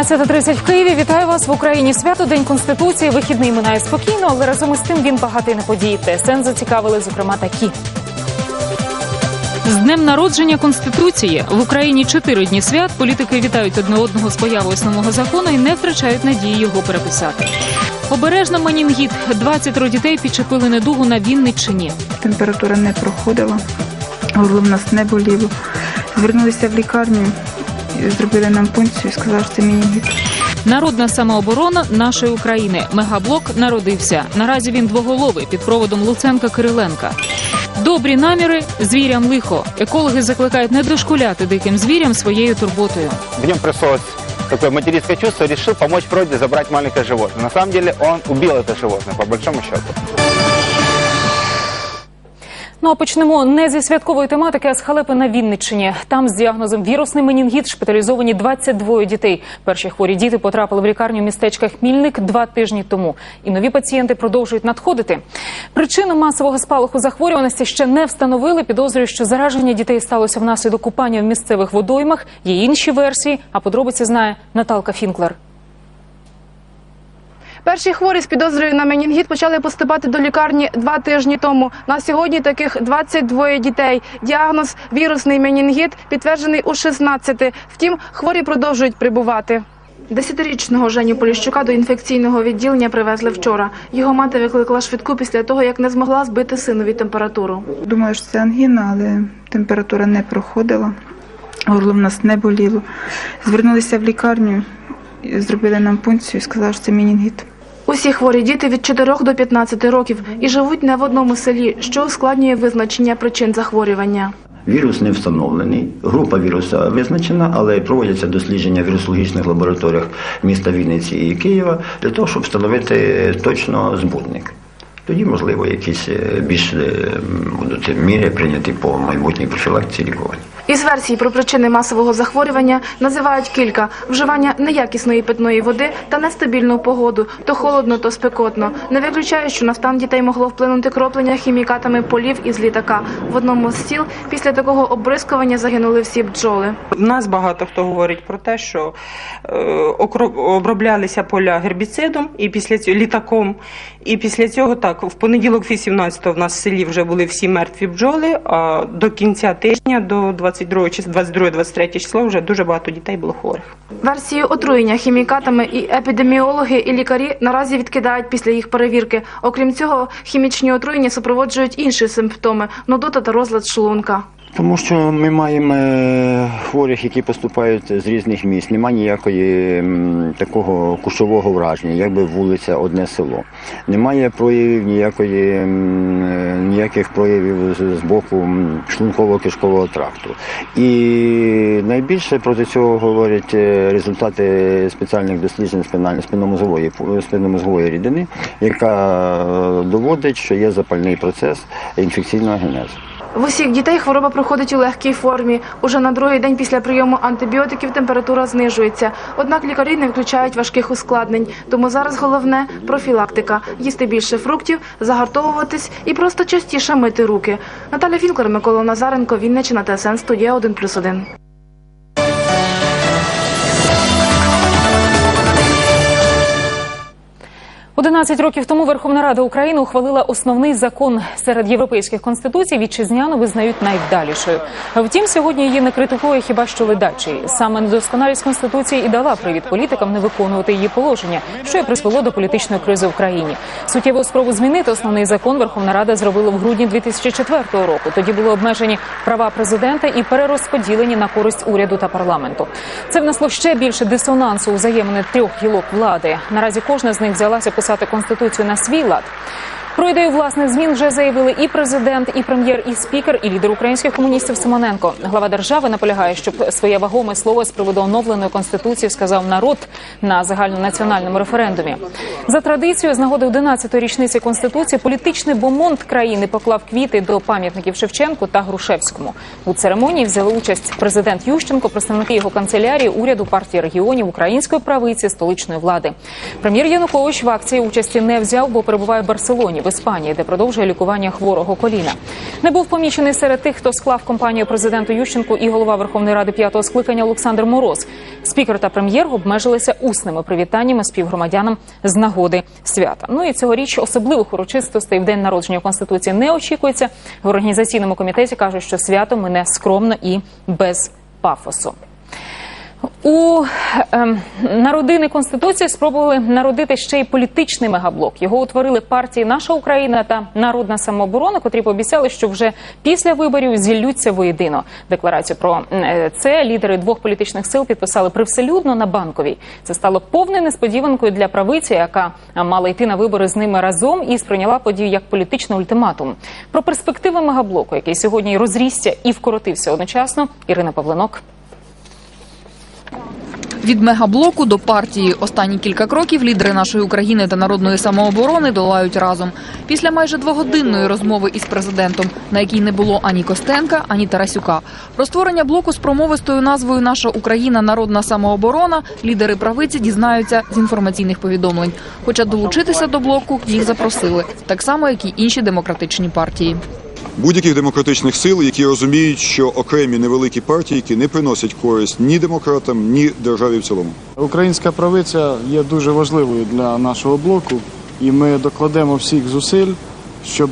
19.30 в Києві. Вітаю вас в Україні. Свято День Конституції. Вихідний минає спокійно, але разом із тим він багатий на події. ТСН зацікавили, зокрема, такі. З днем народження Конституції в Україні чотири дні свят. Політики вітають одне одного з появою основного закону і не втрачають надії його переписати. Обережно менінгіт. 20 дітей підчепили недугу на Вінниччині. Температура не проходила, горло в нас не боліло. Звернулися в лікарню, зробили нам пункцію, сказали, що це мінігіт. Народна самооборона нашої України. Мегаблок народився. Наразі він двоголовий під проводом Луценка Кириленка. Добрі наміри звірям лихо. Екологи закликають не дошкуляти диким звірям своєю турботою. в нем проснулось такое материнское чувство, решил помочь природе забрать маленькое животное. На самом деле он убил это животное, по большому счету. Ну а почнемо не зі святкової тематики, а з халепи на Вінниччині. Там з діагнозом вірусний менінгіт шпиталізовані 22 дітей. Перші хворі діти потрапили в лікарню містечка Хмільник два тижні тому. І нові пацієнти продовжують надходити. Причину масового спалаху захворюваності ще не встановили. Підозрюють, що зараження дітей сталося внаслідок купання в місцевих водоймах. Є інші версії. А подробиці знає Наталка Фінклер. Перші хворі з підозрою на менінгіт почали поступати до лікарні два тижні тому. На сьогодні таких 22 дітей. Діагноз вірусний менінгіт підтверджений у 16. Втім, хворі продовжують прибувати. Десятирічного Женю Поліщука до інфекційного відділення привезли вчора. Його мати викликала швидку після того, як не змогла збити синові температуру. Думаю, що це ангіна, але температура не проходила, горло в нас не боліло. Звернулися в лікарню, зробили нам пункцію, сказали, що це мінігіт. Усі хворі діти від 4 до 15 років і живуть не в одному селі, що ускладнює визначення причин захворювання. Вірус не встановлений. Група віруса визначена, але проводяться дослідження в вірусологічних лабораторіях міста Вінниці і Києва для того, щоб встановити точно збудник. Тоді, можливо, якісь е, більш е, будуть міри прийняті по майбутній профілакції лікування. Із версій про причини масового захворювання називають кілька: вживання неякісної питної води та нестабільну погоду, то холодно, то спекотно. Не виключають, що на стан дітей могло вплинути кроплення хімікатами полів із літака. В одному з сіл після такого обрискування загинули всі бджоли. В нас багато хто говорить про те, що е, оброблялися поля гербіцидом і після цього літаком. І після цього так, в понеділок 18-го в нас в селі вже були всі мертві бджоли. А до кінця тижня, до 22 22-23 число вже дуже багато дітей було хворих. Версію отруєння хімікатами і епідеміологи і лікарі наразі відкидають після їх перевірки. Окрім цього, хімічні отруєння супроводжують інші симптоми нудота та розлад шлунка. Тому що ми маємо е, хворих, які поступають з різних міст. Немає ніякої такого кушового враження, якби вулиця одне село. Немає проявів ніякої е, ніяких проявів з, боку шлунково-кишкового тракту. І найбільше проти цього говорять е, результати спеціальних досліджень спинномозгової спинномозгової рідини, яка доводить, що є запальний процес інфекційного генезу. В усіх дітей хвороба проходить у легкій формі. Уже на другий день після прийому антибіотиків температура знижується. Однак лікарі не виключають важких ускладнень. Тому зараз головне профілактика: їсти більше фруктів, загартовуватись і просто частіше мити руки. Наталя Фінклер, Микола Назаренко, Вінничина, ТСН, студія 1+,1. Одинадцять років тому Верховна Рада України ухвалила основний закон серед європейських конституцій. Вітчизняну визнають найвдалішою. Втім, сьогодні її не критикує хіба що ледачий. Саме недосконалість конституції і дала привід політикам не виконувати її положення, що й призвело до політичної кризи в країні. Суттєву спробу змінити основний закон Верховна Рада зробила в грудні 2004 року. Тоді були обмежені права президента і перерозподілені на користь уряду та парламенту. Це внесло ще більше дисонансу у взаємини трьох гілок влади. Наразі кожна з них взялася писати конституцію на свій лад. Про ідею власних змін вже заявили і президент, і прем'єр, і спікер, і лідер українських комуністів Симоненко. Глава держави наполягає, щоб своє вагоме слово з приводу оновленої конституції сказав народ на загальнонаціональному референдумі. За традицією, з нагоди 11-ї річниці конституції, політичний бомонд країни поклав квіти до пам'ятників Шевченку та Грушевському. У церемонії взяли участь президент Ющенко, представники його канцелярії, уряду партії регіонів, української правиці, столичної влади. Прем'єр Янукович в акції участі не взяв, бо перебуває в Барселоні Іспанії, де продовжує лікування хворого коліна. Не був помічений серед тих, хто склав компанію президенту Ющенку і голова Верховної Ради п'ятого скликання Олександр Мороз. Спікер та прем'єр обмежилися усними привітаннями співгромадянам з нагоди свята. Ну і цьогоріч особливих урочистостей в день народження конституції не очікується. В організаційному комітеті кажуть, що свято мине скромно і без пафосу. У ем, народини конституції спробували народити ще й політичний мегаблок. Його утворили партії Наша Україна та Народна самооборона, котрі пообіцяли, що вже після виборів зіллються воєдино. Декларацію про е, це лідери двох політичних сил підписали привселюдно на банковій. Це стало повною несподіванкою для правиці, яка мала йти на вибори з ними разом і сприйняла подію як політичний ультиматум. Про перспективи мегаблоку, який сьогодні розрісся і вкоротився одночасно. Ірина Павленок. Від мегаблоку до партії останні кілька кроків лідери нашої України та народної самооборони долають разом. Після майже двогодинної розмови із президентом, на якій не було ані Костенка, ані Тарасюка. Про створення блоку з промовистою назвою Наша Україна народна самооборона лідери правиці дізнаються з інформаційних повідомлень. Хоча долучитися до блоку їх запросили, так само як і інші демократичні партії. Будь-яких демократичних сил, які розуміють, що окремі невеликі партії, які не приносять користь ні демократам, ні державі в цілому. Українська правиця є дуже важливою для нашого блоку, і ми докладемо всіх зусиль, щоб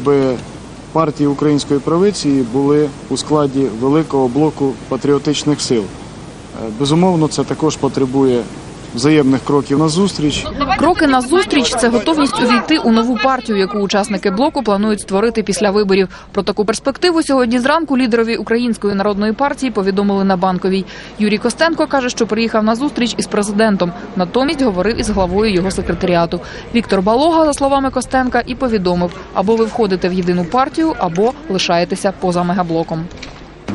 партії української правиці були у складі великого блоку патріотичних сил. Е, Безумовно, це також потребує взаємних кроків на зустріч. Кроки на зустріч це готовність увійти у нову партію, яку учасники блоку планують створити після виборів. Про таку перспективу сьогодні зранку лідерові Української народної партії повідомили на банковій. Юрій Костенко каже, що приїхав на зустріч із президентом. Натомість говорив із главою його секретаріату. Віктор Балога, за словами Костенка, і повідомив: або ви входите в єдину партію, або лишаєтеся поза мегаблоком.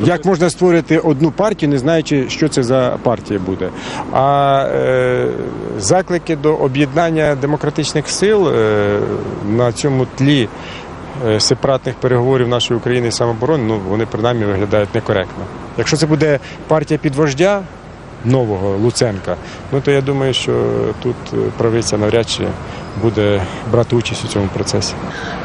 Як можна створити одну партію, не знаючи, що це за партія буде? А е, заклики до об'єднання демократичних сил е, на цьому тлі е, сепаратних переговорів нашої України і самооборони, ну вони принаймні виглядають некоректно. Якщо це буде партія підвождя нового Луценка, ну то я думаю, що тут е, правиця навряд чи буде брати участь у цьому процесі.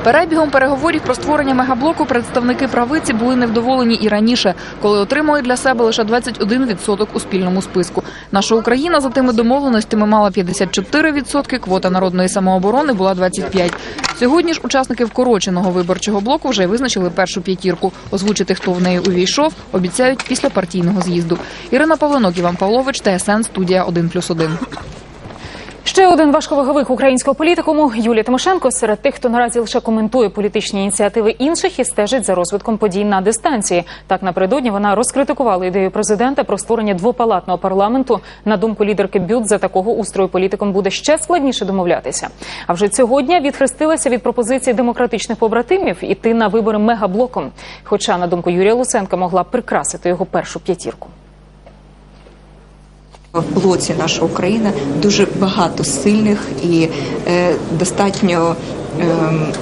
Перебігом переговорів про створення мегаблоку представники правиці були невдоволені і раніше, коли отримали для себе лише 21% у спільному списку. Наша Україна за тими домовленостями мала 54%, квота народної самооборони була 25%. Сьогодні ж учасники вкороченого виборчого блоку вже визначили першу п'ятірку. Озвучити, хто в неї увійшов, обіцяють після партійного з'їзду. Ірина Павленок, Іван Павлович, ТСН, студія 1+,1. Ще один важковаговик українського політикуму Юлія Тимошенко серед тих, хто наразі лише коментує політичні ініціативи інших і стежить за розвитком подій на дистанції. Так напередодні вона розкритикувала ідею президента про створення двопалатного парламенту. На думку лідерки Бют, за такого устрою політиком буде ще складніше домовлятися. А вже цього дня відхрестилася від пропозиції демократичних побратимів іти на вибори мегаблоком. Хоча, на думку Юрія Луценка, могла прикрасити його першу п'ятірку. В блоці наша Україна дуже багато сильних і е, достатньо е,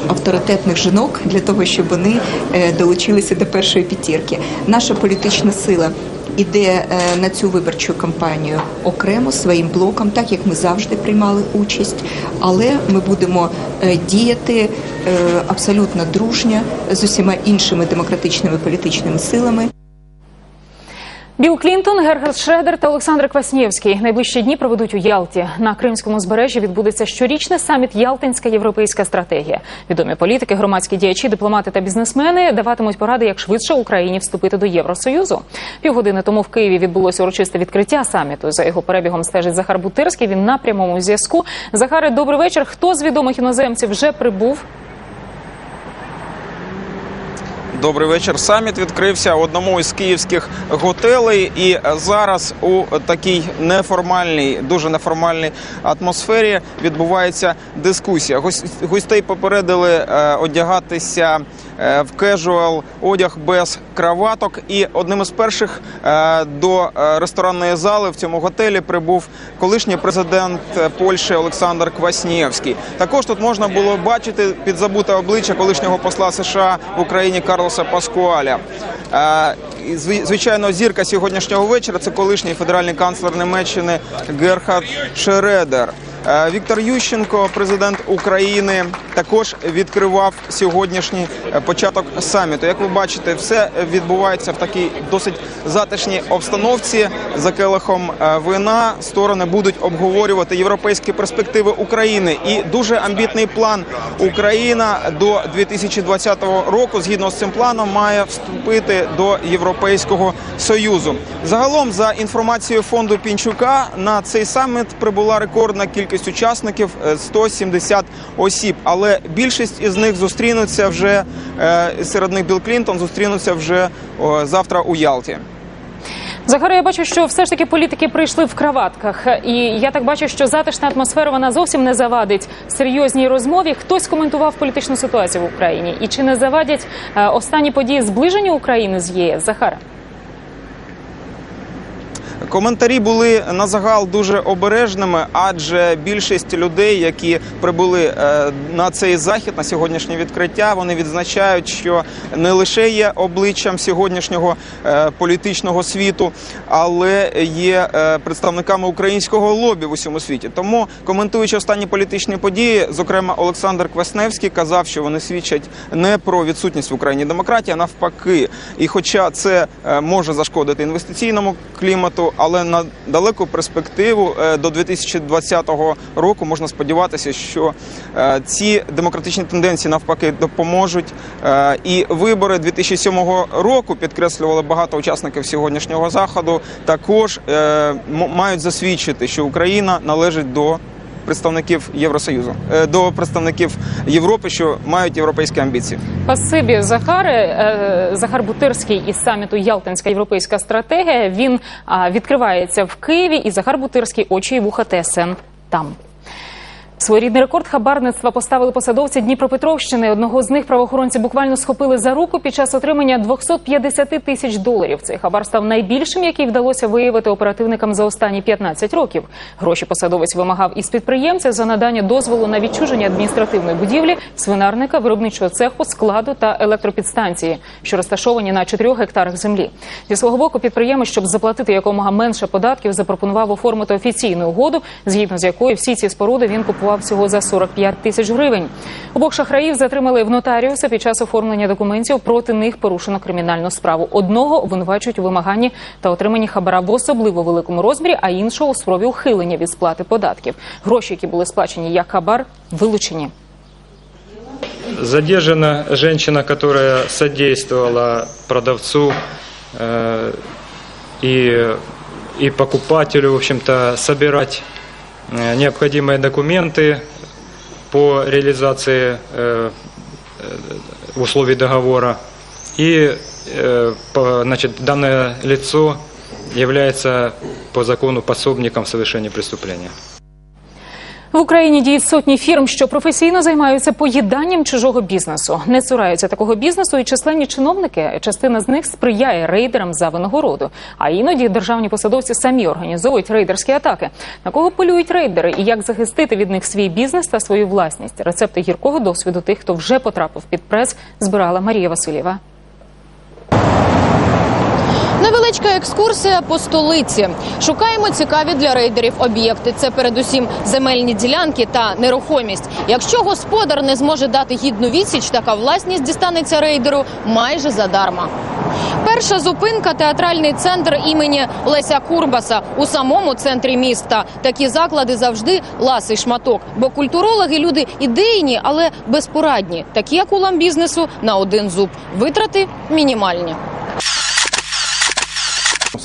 авторитетних жінок для того, щоб вони е, долучилися до першої п'ятірки. Наша політична сила іде е, на цю виборчу кампанію окремо своїм блоком, так як ми завжди приймали участь, але ми будемо е, діяти е, абсолютно дружньо з усіма іншими демократичними політичними силами. Білл Клінтон, Герхард Шредер та Олександр Кваснєвський найближчі дні проведуть у Ялті. На Кримському збережжі відбудеться щорічний саміт Ялтинська європейська стратегія. Відомі політики, громадські діячі, дипломати та бізнесмени даватимуть поради, як швидше Україні вступити до Євросоюзу. Півгодини тому в Києві відбулося урочисте відкриття саміту. За його перебігом стежить Захар Бутирський. Він на прямому зв'язку. Захаре, добрий вечір. Хто з відомих іноземців вже прибув? Добрий вечір. Саміт відкрився одному із київських готелей, і зараз у такій неформальній, дуже неформальній атмосфері відбувається дискусія. Гос- Гостей попередили е, одягатися в кежуал одяг без краваток. І одним із перших е, до е, ресторанної зали в цьому готелі прибув колишній президент е, Польщі Олександр Кваснєвський. Також тут можна було бачити підзабуте обличчя колишнього посла США в Україні Карлоса Паскуаля. Е, Звичайно, зірка сьогоднішнього вечора це колишній федеральний канцлер Німеччини Герхард Шредер. Е, Віктор Ющенко, президент України, також відкривав сьогоднішній е, початок саміту. Як ви бачите, все відбувається в такій досить затишній обстановці. За келихом е, вина сторони будуть обговорювати європейські перспективи України і дуже амбітний план Україна до 2020 року. Згідно з цим планом, має вступити до Європейського союзу. Загалом, за інформацією фонду Пінчука, на цей саміт прибула рекордна кількість учасників е, 170 осіб. Але більшість із них зустрінуться вже е, серед них Білл Клінтон зустрінуться вже завтра у Ялті. Захаре, я бачу, що все ж таки політики прийшли в краватках, і я так бачу, що затишна атмосфера вона зовсім не завадить серйозній розмові. Хтось коментував політичну ситуацію в Україні, і чи не завадять е, останні події зближення України з ЄС? Захара. Коментарі були на загал дуже обережними, адже більшість людей, які прибули е, на цей захід на сьогоднішнє відкриття, вони відзначають, що не лише є обличчям сьогоднішнього е, політичного світу, але є е, представниками українського лобі в усьому світі. Тому коментуючи останні політичні події, зокрема Олександр Квасневський казав, що вони свідчать не про відсутність в Україні демократії, а навпаки. І хоча це може зашкодити інвестиційному клімату, але на далеку перспективу е, до 2020 року можна сподіватися, що е, ці демократичні тенденції навпаки допоможуть. Е, І вибори 2007 року підкреслювали багато учасників сьогоднішнього заходу. Також мають засвідчити, що Україна належить до представників Євросоюзу, е, до представників Європи, що мають європейські амбіції. Пасибі Захари Е, Захар Бутирський із саміту Ялтинська європейська стратегія. Він відкривається в Києві, і Захар Бутирський очі і вуха ТСН там. Своєрідний рекорд хабарництва поставили посадовці Дніпропетровщини. Одного з них правоохоронці буквально схопили за руку під час отримання 250 тисяч доларів. Цей хабар став найбільшим, який вдалося виявити оперативникам за останні 15 років. Гроші посадовець вимагав із підприємця за надання дозволу на відчуження адміністративної будівлі, свинарника, виробничого цеху, складу та електропідстанції, що розташовані на 4 гектарах землі. Зі свого боку, підприємець, щоб заплатити якомога менше податків, запропонував оформити офіційну угоду, згідно з якою всі ці споруди він купував всього за 45 тисяч гривень. Обох шахраїв затримали в нотаріуса під час оформлення документів. Проти них порушено кримінальну справу. Одного обвинувачують у вимаганні та отриманні хабара в особливо великому розмірі, а іншого у спробі ухилення від сплати податків. Гроші, які були сплачені як хабар, вилучені. Задержана женщина, которая содействовала продавцу и, и покупателю, в общем-то, собирать необходимые документы по реализации э, э, условий договора. И э, по- значит, данное лицо является по закону пособником в совершении преступления. В Україні діють сотні фірм, що професійно займаються поїданням чужого бізнесу. Не цураються такого бізнесу і численні чиновники. Частина з них сприяє рейдерам за винагороду. А іноді державні посадовці самі організовують рейдерські атаки. На кого полюють рейдери і як захистити від них свій бізнес та свою власність? Рецепти гіркого досвіду тих, хто вже потрапив під прес, збирала Марія Васильєва. Невеличка екскурсія по столиці. Шукаємо цікаві для рейдерів об'єкти. Це передусім земельні ділянки та нерухомість. Якщо господар не зможе дати гідну відсіч, така власність дістанеться рейдеру майже задарма. Перша зупинка театральний центр імені Леся Курбаса у самому центрі міста. Такі заклади завжди ласий шматок, бо культурологи люди ідейні, але безпорадні, такі як у ламбізнесу на один зуб. Витрати мінімальні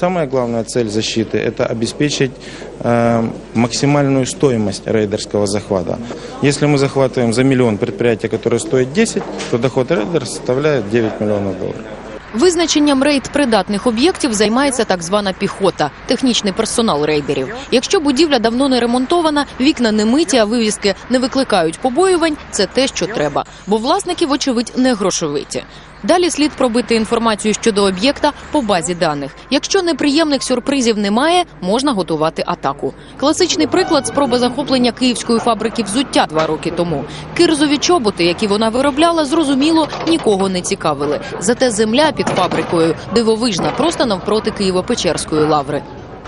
Самая главная цель защиты – это обеспечить э, максимальную стоимость рейдерского захвата. Если мы захватываем за миллион предприятие, которое стоит 10, то доход рейдера составляет 9 миллионов долларов. Визначенням рейд придатних об'єктів займається так звана піхота, технічний персонал рейдерів. Якщо будівля давно не ремонтована, вікна не миті, а вивіски не викликають побоювань, це те, що треба. Бо власники, вочевидь, не грошовиті. Далі слід пробити інформацію щодо об'єкта по базі даних. Якщо неприємних сюрпризів немає, можна готувати атаку. Класичний приклад спроби захоплення київської фабрики взуття два роки тому. Кирзові чоботи, які вона виробляла, зрозуміло, нікого не цікавили. Зате земля під фабрикою дивовижна, просто навпроти Києво-Печерської лаври.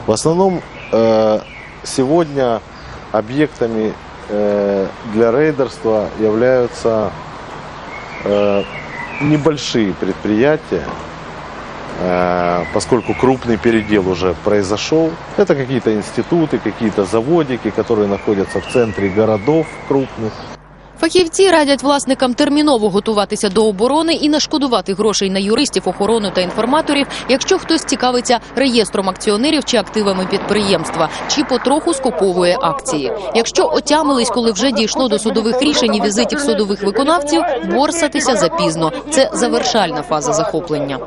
В основном э, сегодня объектами э, для рейдерства являются э, небольшие предприятия, э, поскольку крупный передел уже произошел. Это какие-то институты, какие-то заводики, которые находятся в центре городов крупных. Фахівці радять власникам терміново готуватися до оборони і не шкодувати грошей на юристів, охорону та інформаторів, якщо хтось цікавиться реєстром акціонерів чи активами підприємства, чи потроху скуповує акції. Якщо отямились, коли вже дійшло до судових рішень і візитів судових виконавців, борсатися запізно. Це завершальна фаза захоплення.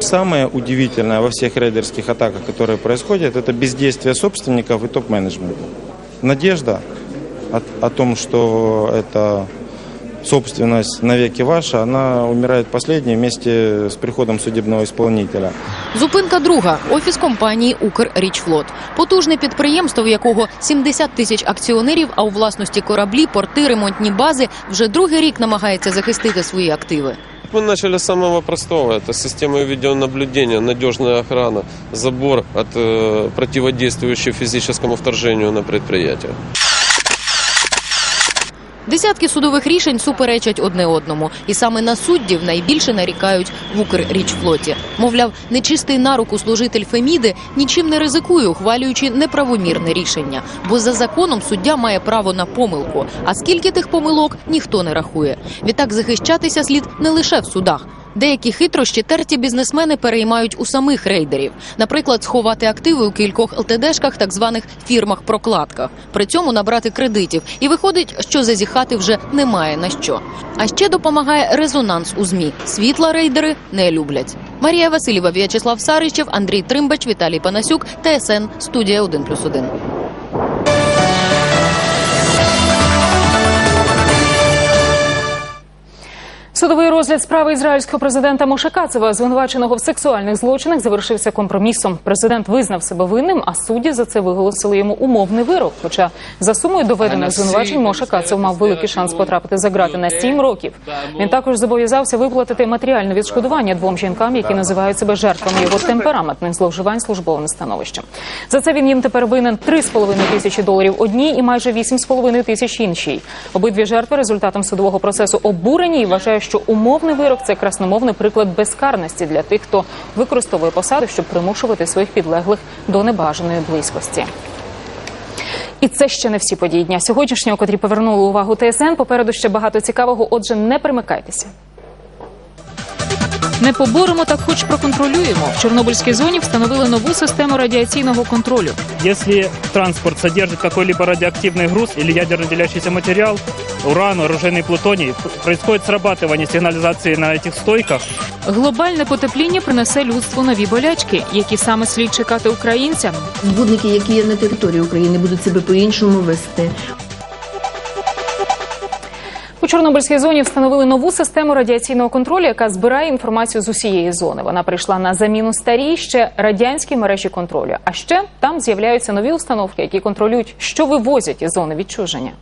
Самое удивительное во всех рейдерских атаках, которые происходят, это бездействие собственников и топ-менеджмента. Надежда о, о том, что это собственность навеки ваша, она умирает последней вместе с приходом судебного исполнителя. Зупинка друга офіс компанії Укррічфлот. Потужне підприємство, в якого 70 тисяч акціонерів, а у власності кораблі, порти, ремонтні бази вже другий рік намагається захистити свої активи. Мы начали с самого простого. Это система видеонаблюдения, надежная охрана, забор от э, противодействующей физическому вторжению на предприятие. Десятки судових рішень суперечать одне одному, і саме на суддів найбільше нарікають в Укррічфлоті. Мовляв, нечистий на руку служитель Феміди нічим не ризикує, ухвалюючи неправомірне рішення. Бо за законом суддя має право на помилку. А скільки тих помилок ніхто не рахує. Відтак захищатися слід не лише в судах. Деякі хитрощі терті бізнесмени переймають у самих рейдерів. Наприклад, сховати активи у кількох ЛТДшках, так званих фірмах-прокладках. При цьому набрати кредитів. І виходить, що зазіхати вже немає на що. А ще допомагає резонанс у змі. Світла рейдери не люблять. Марія Васильєва, В'ячеслав Саричев, Андрій Тримбач, Віталій Панасюк, ТСН, студія 1+,1. Судовий розгляд справи ізраїльського президента Моше Кацева, звинуваченого в сексуальних злочинах, завершився компромісом. Президент визнав себе винним, а судді за це виголосили йому умовний вирок. Хоча за сумою доведених звинувачень Моше Кацев мав великий шанс потрапити за грати на 7 років. Він також зобов'язався виплатити матеріальне відшкодування двом жінкам, які називають себе жертвами його темпераментних зловживань службовим становищем. За це він їм тепер винен 3,5 тисячі доларів одній і майже 8,5 тисяч іншій. Обидві жертви результатом судового процесу обурені і вважають, що умовний вирок це красномовний приклад безкарності для тих, хто використовує посаду, щоб примушувати своїх підлеглих до небажаної близькості. І це ще не всі події дня сьогоднішнього, котрі повернули увагу ТСН. Попереду ще багато цікавого. Отже, не примикайтеся. Не поборемо, так хоч проконтролюємо. В Чорнобильській зоні встановили нову систему радіаційного контролю. Если транспорт содержит какой-либо радиоактивный груз или ядерно делящийся материал, уран, оружейный плутоний, происходит срабатывание сигнализации на этих стойках. Глобальне потепління принесе людству нові болячки, які саме слід чекати українцям. Збудники, які є на території України, будуть себе по-іншому вести. У Чорнобильській зоні встановили нову систему радіаційного контролю, яка збирає інформацію з усієї зони. Вона прийшла на заміну старій ще радянській мережі контролю. А ще там з'являються нові установки, які контролюють, що вивозять із зони відчуження.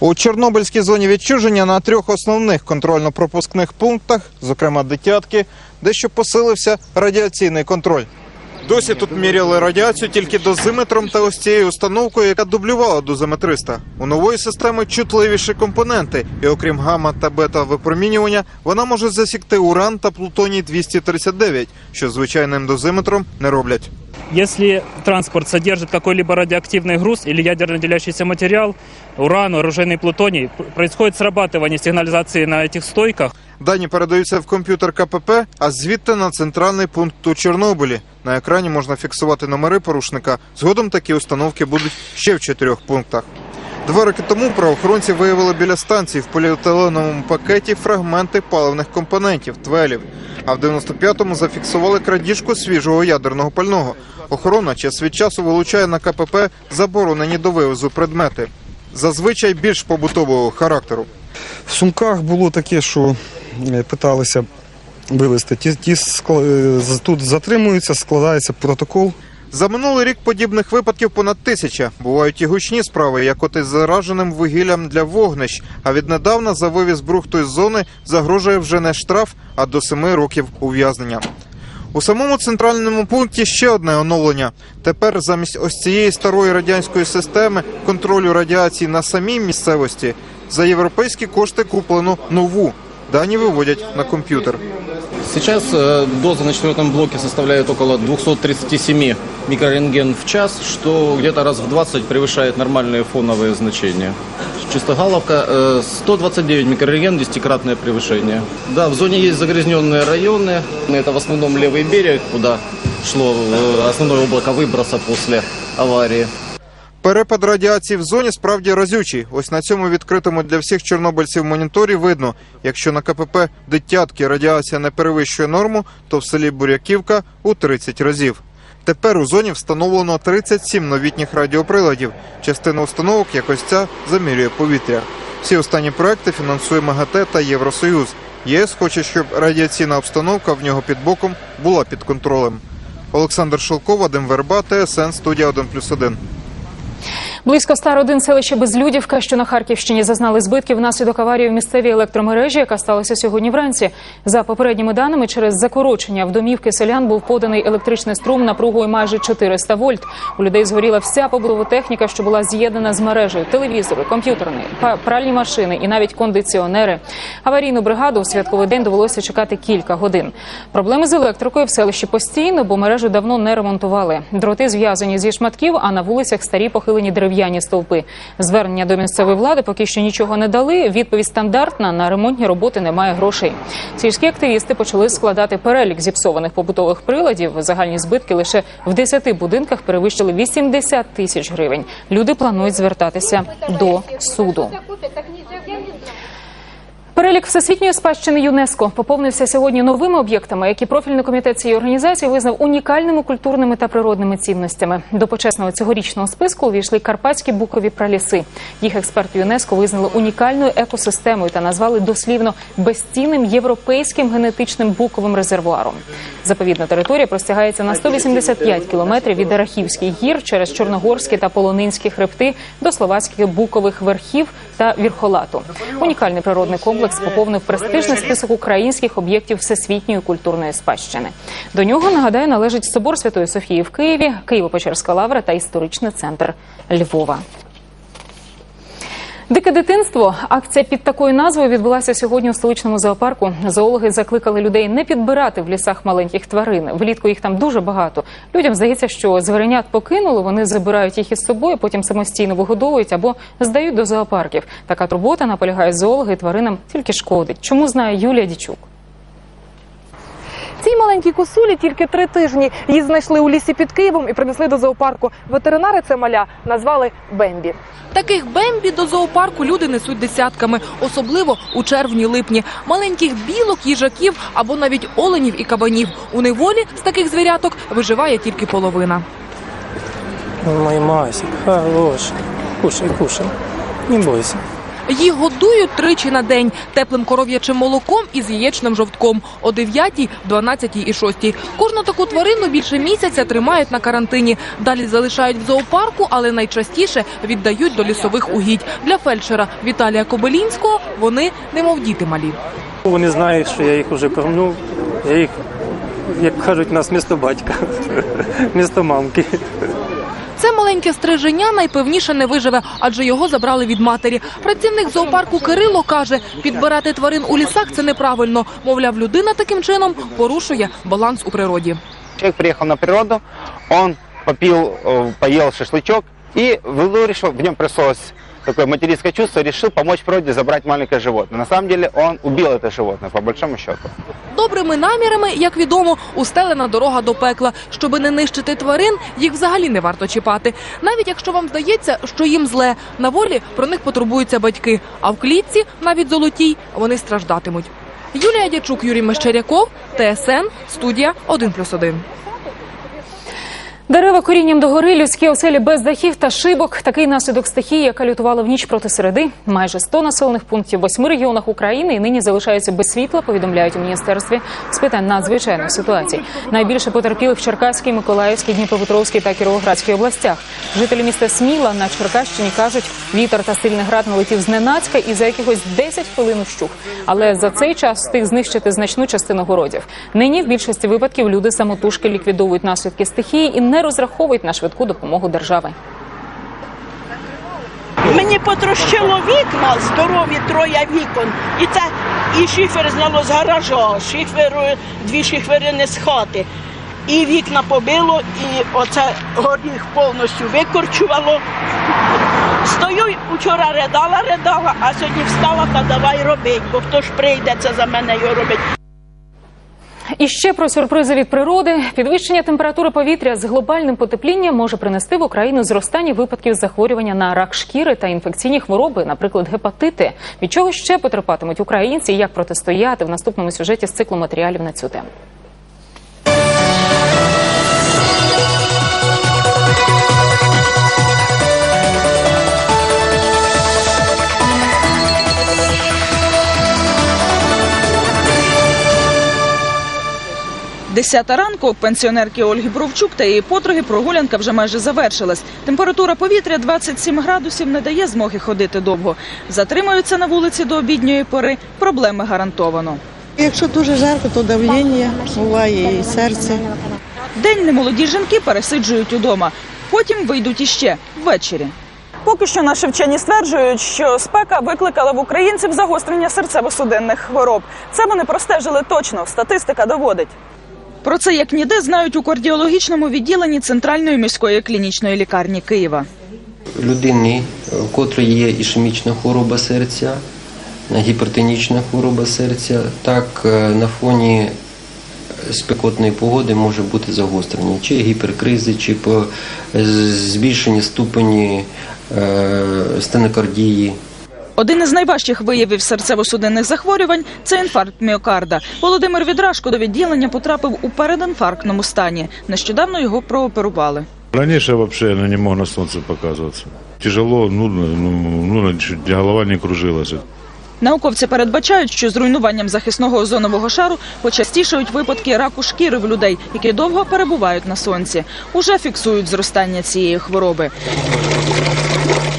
У Чорнобильській зоні відчуження на трьох основних контрольно-пропускних пунктах, зокрема дитятки, дещо посилився радіаційний контроль. Досі тут міряли радіацію тільки дозиметром та ось цією установкою, яка дублювала дозиметриста. У нової системи чутливіші компоненти, і окрім гамма та бета випромінювання, вона може засікти уран та плутоній 239, що звичайним дозиметром не роблять. Если транспорт содержит какой-либо радиоактивный груз или ядерно делящийся материал, уран, оружейный плутоний, п- происходит срабатывание сигнализации на этих стойках. Дані передаються в комп'ютер КПП, а звідти на центральний пункт у Чорнобилі. На екрані можна фіксувати номери порушника. Згодом такі установки будуть ще в чотирьох пунктах. Два роки тому правоохоронці виявили біля станції в поліетиленовому пакеті фрагменти паливних компонентів твелів. А в 95-му зафіксували крадіжку свіжого ядерного пального. Охорона час від часу вилучає на КПП заборонені до вивозу предмети. Зазвичай більш побутового характеру. В сумках було таке, що питалися вивезти. Ті, ті е, тут затримуються, складається протокол. За минулий рік подібних випадків понад тисяча. Бувають і гучні справи, як от із зараженим вугіллям для вогнищ. А віднедавна за вивіз брухту із зони загрожує вже не штраф, а до семи років ув'язнення. У самому центральному пункті ще одне оновлення. Тепер замість ось цієї старої радянської системи контролю радіації на самій місцевості за європейські кошти куплено нову. Дані виводять на комп'ютер. Сейчас э, доза на четвертом блоке составляет около 237 микрорентген в час, что где-то раз в 20 превышает нормальные фоновые значения. Чистогаловка э, 129 микрорентген, десятикратное превышение. Да, в зоне есть загрязненные районы. Это в основном левый берег, куда шло э, основное облако выброса после аварии. Перепад радіації в зоні справді разючий. Ось на цьому відкритому для всіх чорнобильців моніторі видно, якщо на КПП Дитятки радіація не перевищує норму, то в селі Буряківка у 30 разів. Тепер у зоні встановлено 37 новітніх радіоприладів. Частина установок, як ось ця, замірює повітря. Всі останні проекти фінансує МАГАТЕ та Євросоюз. ЄС хоче, щоб радіаційна обстановка в нього під боком була під контролем. Олександр Шелков, Вадим Верба, ТСН, студія 1+,1. Близько ста родин селища Безлюдівка, що на Харківщині зазнали збитків внаслідок аварії в місцевій електромережі, яка сталася сьогодні вранці. За попередніми даними, через закорочення в домівки селян був поданий електричний струм напругою майже 400 вольт. У людей згоріла вся побутова техніка, що була з'єднана з мережею: телевізори, комп'ютерні, пральні машини і навіть кондиціонери. Аварійну бригаду у святковий день довелося чекати кілька годин. Проблеми з електрикою в селищі постійно, бо мережу давно не ремонтували. Дроти зв'язані зі шматків, а на вулицях старі похилені дерев'яні стовпи. Звернення до місцевої влади поки що нічого не дали. Відповідь стандартна на ремонтні роботи немає грошей. Сільські активісти почали складати перелік зіпсованих побутових приладів. Загальні збитки лише в 10 будинках перевищили 80 тисяч гривень. Люди планують звертатися до суду. Перелік всесвітньої спадщини ЮНЕСКО поповнився сьогодні новими об'єктами, які профільний комітет цієї організації визнав унікальними культурними та природними цінностями. До почесного цьогорічного списку увійшли карпатські букові праліси. Їх експерти ЮНЕСКО визнали унікальною екосистемою та назвали дослівно безцінним європейським генетичним буковим резервуаром. Заповідна територія простягається на 185 кілометрів від Арахівських гір через Чорногорські та Полонинські хребти до словацьких букових верхів та Вірхолату. Унікальний природний комплекс поповнив престижний список українських об'єктів всесвітньої культурної спадщини. До нього нагадаю належить собор Святої Софії в Києві, Києво-Печерська лавра та історичний центр Львова. Дике дитинство. Акція під такою назвою відбулася сьогодні у столичному зоопарку. Зоологи закликали людей не підбирати в лісах маленьких тварин. Влітку їх там дуже багато. Людям здається, що зверенят покинули, вони забирають їх із собою, потім самостійно вигодовують або здають до зоопарків. Така турбота наполягає зоологи тваринам тільки шкодить. Чому знає Юлія Дічук? Цій маленькій косулі тільки три тижні. Її знайшли у лісі під Києвом і принесли до зоопарку. Ветеринари це маля назвали Бембі. Таких бембі до зоопарку люди несуть десятками, особливо у червні-липні. Маленьких білок, їжаків або навіть оленів і кабанів. У неволі з таких звіряток виживає тільки половина. Мой Масик, хороший. Кушай, кушай. Не бойся. Їх годують тричі на день теплим коров'ячим молоком і з яєчним жовтком о 9, 12 і 6. Кожну таку тварину більше місяця тримають на карантині. Далі залишають в зоопарку, але найчастіше віддають до лісових угідь. Для фельдшера Віталія Кобилінського вони немов діти малі. Вони знають, що я їх вже кормлю. Я їх, як кажуть, нас місто батька, місто мамки. Це маленьке стриженя найпевніше не виживе, адже його забрали від матері. Працівник зоопарку Кирило каже, підбирати тварин у лісах це неправильно. Мовляв, людина таким чином порушує баланс у природі. Человек приехал на природу, он попил, э, поел И Владу в нем проснулось такое материнское чувство, решил помочь природе забрать маленькое животное. На самом деле он убил это животное, по большому счету. Добрими намірами, як відомо, устелена дорога до пекла. Щоби не нищити тварин, їх взагалі не варто чіпати. Навіть якщо вам здається, що їм зле, на волі про них потурбуються батьки. А в клітці, навіть золотій, вони страждатимуть. Юлія Дячук, Юрій Мещеряков, ТСН, студія 1+,1. Дерева корінням догори, людські оселі без дахів та шибок. Такий наслідок стихії, яка лютувала в ніч проти середи. Майже 100 населених пунктів в восьми регіонах України і нині залишаються без світла. Повідомляють у міністерстві з питань надзвичайних ситуацій. Найбільше потерпілих в Черкаській, Миколаївській, Дніпропетровській та Кіровоградській областях. Жителі міста Сміла на Черкащині кажуть, вітер та сильний град налетів зненацька і за якихось 10 хвилин вщух. Але за цей час встиг знищити значну частину городів. Нині в більшості випадків люди самотужки ліквідовують наслідки стихії і не розраховують на швидку допомогу держави. Мені потрощило вікна, здорові троє вікон. І це і шифер зняло з гаража, шифер, дві шиферини з хати. І вікна побило, і оце горіх повністю викорчувало. Стою, вчора ридала, ридала, а сьогодні встала та давай робить, бо хто ж прийде це за мене його робить. І ще про сюрпризи від природи. Підвищення температури повітря з глобальним потеплінням може принести в Україну зростання випадків захворювання на рак шкіри та інфекційні хвороби, наприклад, гепатити. Від чого ще потерпатимуть українці і як протистояти в наступному сюжеті з циклу матеріалів на цю тему. Десята ранку пенсіонерки Ольги Бровчук та її подруги прогулянка вже майже завершилась. Температура повітря 27 градусів не дає змоги ходити довго. Затримаються на вулиці до обідньої пори. Проблеми гарантовано. Якщо дуже жарко, то давлення буває і серце. День немолоді жінки пересиджують удома. Потім вийдуть іще ввечері. Поки що наші вчені стверджують, що спека викликала в українців загострення серцево-судинних хвороб. Це вони простежили точно. Статистика доводить. Про це як ніде знають у кардіологічному відділенні центральної міської клінічної лікарні Києва. людини, в котрої є ішемічна хвороба серця, гіпертонічна хвороба серця, так е, на фоні спекотної погоди може бути загострення, чи гіперкризи, чи по е, збільшенні ступені е, стенокардії. Один із найважчих виявів серцево-судинних захворювань це інфаркт міокарда. Володимир Відрашко до відділення потрапив у передінфарктному стані. Нещодавно його прооперували. Раніше вообще ну, не мог на сонце показуватися. Тяжело, нудно, ну, ну, голова не кружилась. Науковці передбачають, що з руйнуванням захисного озонового шару почастішають випадки раку шкіри в людей, які довго перебувають на сонці. Уже фіксують зростання цієї хвороби.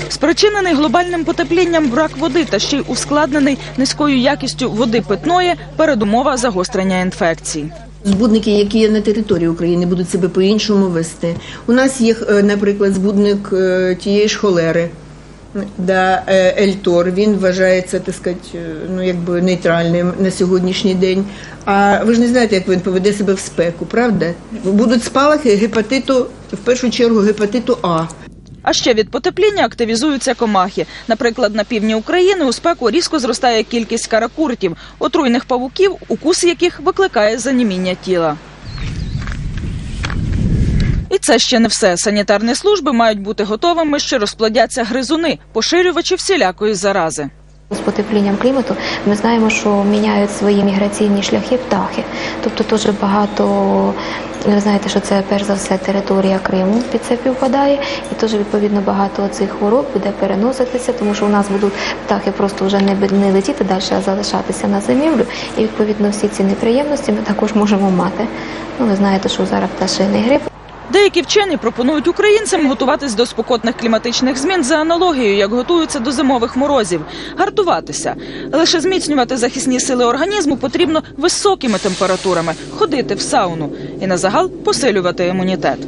Спричинений глобальним потеплінням брак води та ще й ускладнений низькою якістю води питної передумова загострення інфекцій. Збудники, які є на території України, будуть себе по-іншому вести. У нас є, е, наприклад, збудник е, тієї ж холери. Да, е, Ельтор він вважається так сказати, е, ну якби нейтральним на сьогоднішній день. А ви ж не знаєте, як він поведе себе в спеку, правда? Будуть спалахи гепатиту, в першу чергу гепатиту А. А ще від потепління активізуються комахи. Наприклад, на півдні України у спеку різко зростає кількість каракуртів, отруйних павуків, укус яких викликає заніміння тіла. І це ще не все. Санітарні служби мають бути готовими, що розплодяться гризуни, поширювачі всілякої зарази. З потеплінням клімату ми знаємо, що міняють свої міграційні шляхи птахи. Тобто дуже багато, ви знаєте, що це перш за все територія Криму під це підпадає, і теж відповідно багато цих хвороб буде переноситися, тому що у нас будуть птахи просто вже не, не летіти далі, а залишатися на зимівлю. І відповідно всі ці неприємності ми також можемо мати. Ну, ви знаєте, що зараз пташиний грип. Деякі вчені пропонують українцям готуватись до спекотних кліматичних змін за аналогією, як готуються до зимових морозів, гартуватися. Лише зміцнювати захисні сили організму потрібно високими температурами, ходити в сауну і на загал посилювати імунітет.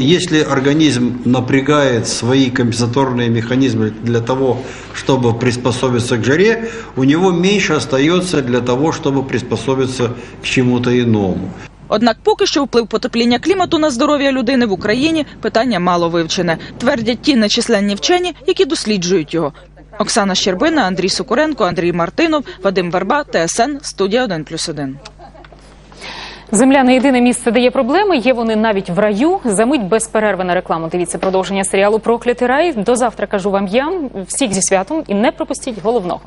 Если организм напрягает свои компенсаторные механизмы для того, чтобы приспособиться к жаре, у него меньше остается для того, чтобы приспособиться к чему-то иному. Однак поки що вплив потепління клімату на здоров'я людини в Україні питання мало вивчене, твердять ті нечисленні вчені, які досліджують його. Оксана Щербина, Андрій Сокуренко, Андрій Мартинов, Вадим Верба, ТСН, студія 1+,1. Земля не єдине місце, де є проблеми. Є вони навіть в раю. Замить без перерви на рекламу. Дивіться продовження серіалу Проклятий рай. До завтра кажу вам я. Всіх зі святом і не пропустіть головного.